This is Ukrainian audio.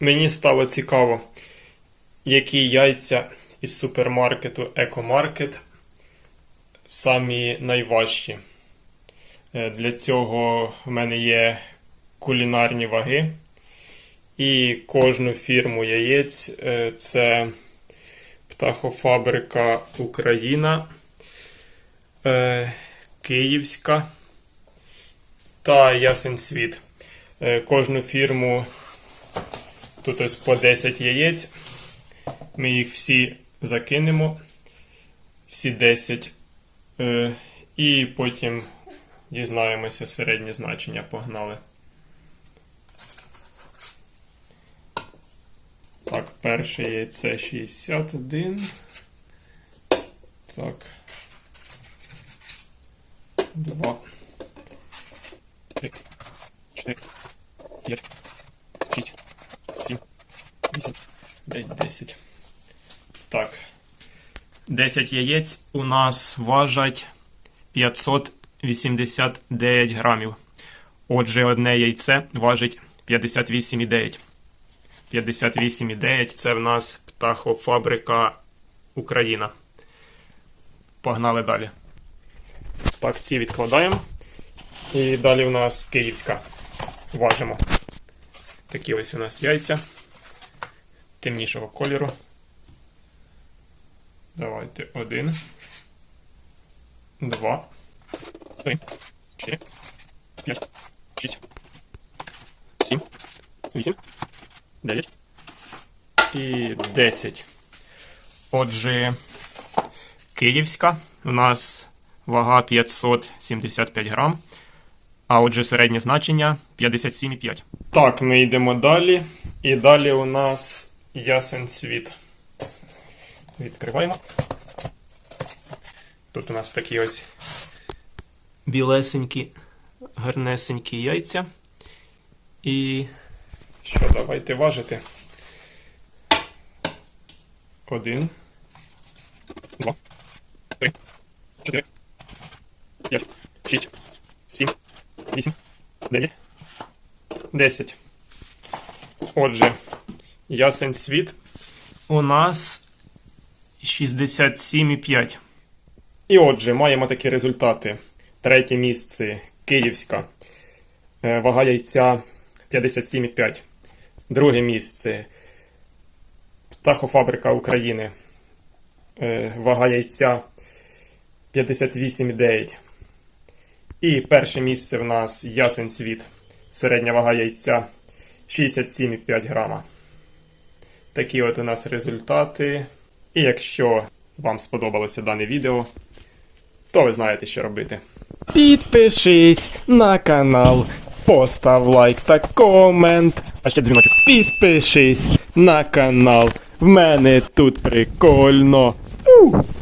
Мені стало цікаво, які яйця із супермаркету Екомаркет самі найважчі. Е, Для цього в мене є кулінарні ваги. І кожну фірму яєць е, це Птахофабрика Україна, е, Київська та Ясен Світ. Кожну фірму тут ось по 10 яєць. Ми їх всі закинемо, всі 10. Е, І потім дізнаємося середнє значення. Погнали. Так, перше яйце 61. Так. Два. Три. Чотири. П'ять. 5, 10. Так. 10 яєць у нас важать 589 грамів. Отже, одне яйце важить 58,9. 58,9 це в нас птахофабрика Україна. Погнали далі. Так, ці відкладаємо. І далі у нас київська. Важимо. Такі ось у нас яйця темнішого кольору. Давайте один. Два. Три. Чотири. П'ять. Шість. Сім. Вісім. 9 і 10. Отже, київська у нас вага 575 грам. А отже, середнє значення 57,5. Так, ми йдемо далі. І далі у нас ясен світ. Відкриваємо. Тут у нас такі ось білесенькі, гарнесенькі яйця. І що, давайте важити. Один. Два. Три. Чотири. П'ять. Шість. Сім. Вісім. Дев'ять. Десять. Отже, ясен світ. У нас 67,5. І отже, маємо такі результати. Третє місце Київська. Е, Вага яйця 57,5. Друге місце Птахофабрика України. Е, Вага яйця 58,9. І перше місце в нас Ясен Світ. Середня вага яйця 67,5 грама. Такі от у нас результати. І якщо вам сподобалося дане відео, то ви знаєте, що робити. Підпишись на канал, постав лайк та комент. А ще дзвіночок. Підпишись на канал. В мене тут прикольно.